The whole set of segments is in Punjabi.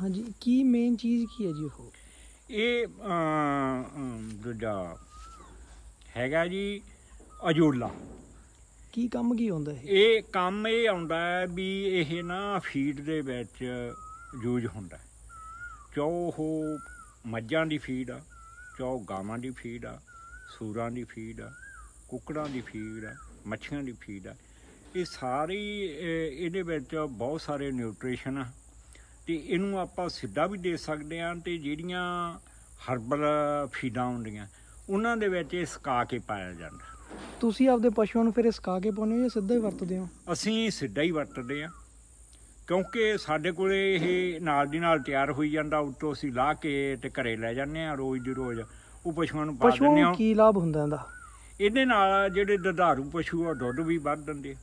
ਹਾਂਜੀ ਕੀ ਮੇਨ ਚੀਜ਼ ਕੀ ਹੈ ਜੀ ਉਹ? ਇਹ ਦੂਜਾ ਹੈਗਾ ਜੀ ਅਜੋਲਾ। ਕੀ ਕੰਮ ਕੀ ਹੁੰਦਾ ਇਹ? ਇਹ ਕੰਮ ਇਹ ਆਉਂਦਾ ਹੈ ਵੀ ਇਹ ਨਾ ਫੀਡ ਦੇ ਵਿੱਚ ਯੂਜ਼ ਹੁੰਦਾ। ਚਾਹੇ ਉਹ ਮੱਝਾਂ ਦੀ ਫੀਡ ਆ ਚਾਹੇ ਗਾਵਾਂ ਦੀ ਫੀਡ ਆ ਸੂਰਾਂ ਦੀ ਫੀਡ ਆ ਕੁੱਕੜਾਂ ਦੀ ਫੀਡ ਆ ਮੱਛੀਆਂ ਦੀ ਫੀਡ ਆ। ਇਹ ਸਾਰੀ ਇਹਦੇ ਵਿੱਚ ਬਹੁਤ ਸਾਰੇ ਨਿਊਟ੍ਰੀਸ਼ਨ ਆ। ਤੇ ਇਹਨੂੰ ਆਪਾਂ ਸਿੱਧਾ ਵੀ ਦੇ ਸਕਦੇ ਹਾਂ ਤੇ ਜਿਹੜੀਆਂ ਹਰਬਲ ਫੀਡਾਂ ਹੁੰਦੀਆਂ ਉਹਨਾਂ ਦੇ ਵਿੱਚ ਇਹ ਸੁਕਾ ਕੇ ਪਾਇਆ ਜਾਂਦਾ। ਤੁਸੀਂ ਆਪਦੇ ਪਸ਼ੂਆਂ ਨੂੰ ਫਿਰ ਇਹ ਸਕਾ ਕੇ ਪਾਉਂਦੇ ਹੋ ਜਾਂ ਸਿੱਧਾ ਹੀ ਵਰਤਦੇ ਹੋ? ਅਸੀਂ ਸਿੱਧਾ ਹੀ ਵਰਤਦੇ ਆ ਕਿਉਂਕਿ ਸਾਡੇ ਕੋਲੇ ਇਹ ਨਾਲ ਦੀ ਨਾਲ ਤਿਆਰ ਹੋਈ ਜਾਂਦਾ ਉੱਤੋਂ ਅਸੀਂ ਲਾ ਕੇ ਤੇ ਘਰੇ ਲੈ ਜਾਂਦੇ ਆ ਰੋਜ਼ ਦੀ ਰੋਜ਼। ਉਹ ਪਸ਼ੂਆਂ ਨੂੰ ਪਾ ਦਿੰਦੇ ਆ ਨੂੰ ਕੀ ਲਾਭ ਹੁੰਦਾ ਇਹਦਾ? ਇਹਦੇ ਨਾਲ ਜਿਹੜੇ ਦੁਧਾਰੂ ਪਸ਼ੂ ਆ ਦੁੱਧ ਵੀ ਵੱਧ ਦਿੰਦੇ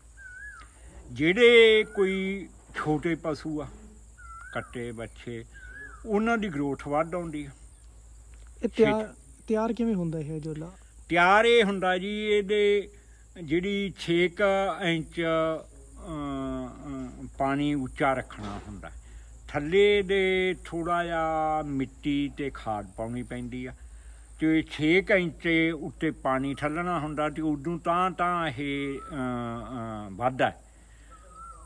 ਜਿਹੜੇ ਕੋਈ ਛੋਟੇ ਪਸ਼ੂ ਆ ਕੱਟੇ ਬੱਚੇ ਉਹਨਾਂ ਦੀ ਗਰੋਥ ਵੱਧ ਆਉਂਦੀ ਆ। ਇਹ ਤਿਆਰ ਤਿਆਰ ਕਿਵੇਂ ਹੁੰਦਾ ਇਹ ਜੋਲਾ? ਤਿਆਰ ਇਹ ਹੁੰਦਾ ਜੀ ਇਹਦੇ ਜਿਹੜੀ 6 ਇੰਚ ਪਾਣੀ ਉੱਚਾ ਰੱਖਣਾ ਹੁੰਦਾ। ਥੱਲੇ ਦੇ ਥੋੜਾ ਜਿਹਾ ਮਿੱਟੀ ਤੇ ਖਾਦ ਪਾਉਣੀ ਪੈਂਦੀ ਆ। ਤੇ 6 ਇੰਚ ਉੱਤੇ ਪਾਣੀ ਠੱਲਣਾ ਹੁੰਦਾ ਤੇ ਉਦੋਂ ਤਾਂ ਤਾਂ ਇਹ ਹੈ।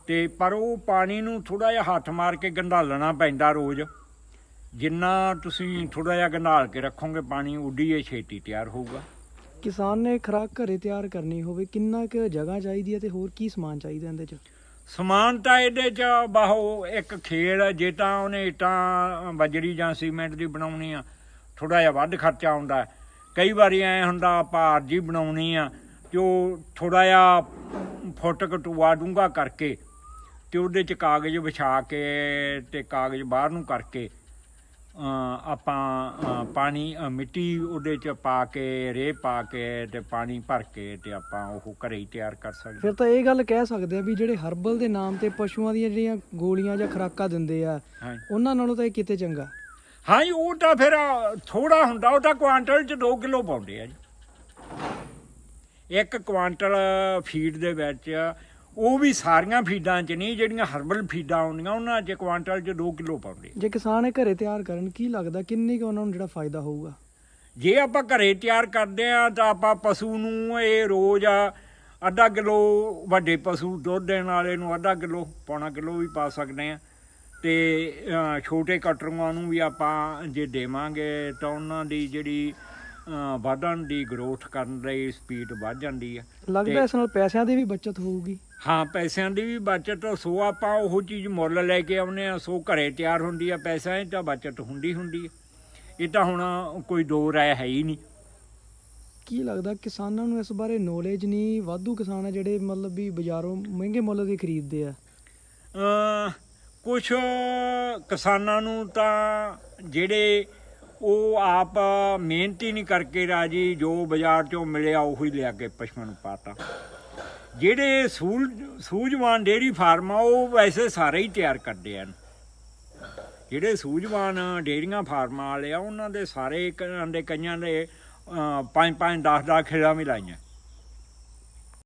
ਤੇ ਪਰ ਉਹ ਪਾਣੀ ਨੂੰ ਥੋੜਾ ਜਿਹਾ ਹੱਥ ਮਾਰ ਕੇ ਗੰਢਾਲਣਾ ਪੈਂਦਾ ਰੋਜ਼। ਜਿੰਨਾ ਤੁਸੀਂ ਥੋੜਾ ਜਿਹਾ ਗੰਢਾਲ ਕੇ ਰੱਖੋਗੇ ਪਾਣੀ ਉੱਡੀ ਇਹ ਛੇਤੀ ਤਿਆਰ ਹੋਊਗਾ। ਕਿਸਾਨ ਨੇ ਖਰਾਕ ਘਰੇ ਤਿਆਰ ਕਰਨੀ ਹੋਵੇ ਕਿੰਨਾ ਕੁ ਜਗ੍ਹਾ ਚਾਹੀਦੀ ਹੈ ਤੇ ਹੋਰ ਕੀ ਸਮਾਨ ਚਾਹੀਦਾ ਇਹਦੇ ਚ? ਸਮਾਨ ਤਾਂ ਇਹਦੇ ਚ ਬਾਹੋ ਇੱਕ ਖੇਲ ਜੇ ਤਾਂ ਉਹਨੇ ਇੱਟਾਂ ਬਜਰੀ ਜਾਂ ਸੀਮੈਂਟ ਦੀ ਬਣਾਉਣੀ ਆ ਥੋੜਾ ਜਿਹਾ ਵੱਧ ਖਰਚਾ ਆਉਂਦਾ। ਕਈ ਵਾਰੀ ਐ ਹੁੰਦਾ ਆਪਾਂ ਆਰਜੀ ਬਣਾਉਣੀ ਆ ਉਹ ਥੋੜਾ ਜਿਹਾ ਫੁੱਟ ਕਟੂਆ ਡੂੰਘਾ ਕਰਕੇ ਤੇ ਉਹਦੇ ਚ ਕਾਗਜ਼ ਵਿਛਾ ਕੇ ਤੇ ਕਾਗਜ਼ ਬਾਹਰ ਨੂੰ ਕਰਕੇ ਆਪਾਂ ਪਾਣੀ ਮਿੱਟੀ ਉਹਦੇ ਚ ਪਾ ਕੇ ਰੇਹ ਪਾ ਕੇ ਤੇ ਪਾਣੀ ਭਰ ਕੇ ਤੇ ਆਪਾਂ ਉਹ ਘਰੇ ਹੀ ਤਿਆਰ ਕਰ ਸਕਦੇ ਫਿਰ ਤਾਂ ਇਹ ਗੱਲ ਕਹਿ ਸਕਦੇ ਆ ਵੀ ਜਿਹੜੇ ਹਰਬਲ ਦੇ ਨਾਮ ਤੇ ਪਸ਼ੂਆਂ ਦੀਆਂ ਜਿਹੜੀਆਂ ਗੋਲੀਆਂ ਜਾਂ ਖਰਾਕਾਂ ਦਿੰਦੇ ਆ ਉਹਨਾਂ ਨਾਲੋਂ ਤਾਂ ਇਹ ਕਿਤੇ ਚੰਗਾ? ਹਾਂ ਜੀ, ਉਹ ਤਾਂ ਫਿਰ ਥੋੜਾ ਹੁੰਦਾ ਉਹ ਤਾਂ ਕੁਆਂਟਲ ਚ 2 ਕਿਲੋ ਪਾਉਂਦੇ ਆ ਜੀ। ਇੱਕ ਕੁਆਂਟਲ ਫੀਡ ਦੇ ਵਿੱਚ ਉਹ ਵੀ ਸਾਰੀਆਂ ਫੀਡਾਂ ਚ ਨਹੀਂ ਜਿਹੜੀਆਂ ਹਰਬਲ ਫੀਡਾਂ ਆਉਂਦੀਆਂ ਉਹਨਾਂ ਚ ਕੁਆਂਟਲ ਚ 2 ਕਿਲੋ ਪਾਉਂਦੇ। ਜੇ ਕਿਸਾਨ ਇਹ ਘਰੇ ਤਿਆਰ ਕਰਨ ਕੀ ਲੱਗਦਾ ਕਿੰਨੀ ਕੁ ਉਹਨਾਂ ਨੂੰ ਜਿਹੜਾ ਫਾਇਦਾ ਹੋਊਗਾ? ਜੇ ਆਪਾਂ ਘਰੇ ਤਿਆਰ ਕਰਦੇ ਆ ਤਾਂ ਆਪਾਂ ਪਸ਼ੂ ਨੂੰ ਇਹ ਰੋਜ਼ ਅੱਧਾ ਕਿਲੋ ਵੱਡੇ ਪਸ਼ੂ ਦੁੱਧ ਦੇਣ ਵਾਲੇ ਨੂੰ ਅੱਧਾ ਕਿਲੋ ਪੌਣਾ ਕਿਲੋ ਵੀ ਪਾ ਸਕਦੇ ਆ। ਤੇ ਛੋਟੇ ਕਟਰੂਆਂ ਨੂੰ ਵੀ ਆਪਾਂ ਜੇ ਦੇਵਾਂਗੇ ਤਾਂ ਉਹਨਾਂ ਦੀ ਜਿਹੜੀ ਵਧਣ ਦੀ ਗਰੋਥ ਕਰਨ ਲਈ ਸਪੀਡ ਵੱਧ ਜਾਂਦੀ ਆ। ਲੱਗਦਾ ਇਸ ਨਾਲ ਪੈਸਿਆਂ ਦੀ ਵੀ ਬਚਤ ਹੋਊਗੀ। ਹਾਂ ਪੈਸਿਆਂ ਦੀ ਵੀ ਬਚਤ ਸੋ ਆਪਾਂ ਉਹ ਚੀਜ਼ ਮੁੱਲ ਲੈ ਕੇ ਆਉਨੇ ਆ ਸੋ ਘਰੇ ਤਿਆਰ ਹੁੰਦੀ ਆ ਪੈਸਿਆਂ 'ਚ ਤਾਂ ਬਚਤ ਹੁੰਦੀ ਹੁੰਦੀ ਆ। ਇਹ ਤਾਂ ਹੁਣ ਕੋਈ ਦੋ ਰਾਏ ਹੈ ਹੀ ਨਹੀਂ। ਕੀ ਲੱਗਦਾ ਕਿਸਾਨਾਂ ਨੂੰ ਇਸ ਬਾਰੇ ਨੌਲੇਜ ਨਹੀਂ? ਵਾਧੂ ਕਿਸਾਨ ਆ ਜਿਹੜੇ ਮਤਲਬ ਵੀ ਬਾਜ਼ਾਰੋਂ ਮਹਿੰਗੇ ਮੁੱਲ ਦੇ ਖਰੀਦਦੇ ਆ। ਕੁਝ ਕਿਸਾਨਾਂ ਨੂੰ ਤਾਂ ਜਿਹੜੇ ਉਹ ਆਪ ਮਿਹਨਤ ਹੀ ਨਹੀਂ ਕਰਕੇ ਰਾਜੀ, ਜੋ ਬਾਜ਼ਾਰ ਚੋਂ ਮਿਲਿਆ ਉਹੀ ਲਿਆ ਕੇ ਪਸ਼ੂਆਂ ਨੂੰ ਪਾਤਾ। ਜਿਹੜੇ ਸੂਲ, ਸੂਝਵਾਨ ਡੇਰੀ ਫਾਰਮ ਆ, ਉਹ ਵੈਸੇ ਸਾਰੇ ਹੀ ਤਿਆਰ ਕਰਦੇ ਹਨ। ਜਿਹੜੇ ਸੂਝਵਾਨ ਡੇਰੀਆਂ ਫਾਰਮਾਂ ਵਾਲੇ ਆ, ਉਹਨਾਂ ਦੇ ਸਾਰੇ ਘਰਾਂ ਕਈਆਂ ਦੇ 5 5 10 10 ਖੇੜਾਂ ਵੀ ਲਾਈਆਂ।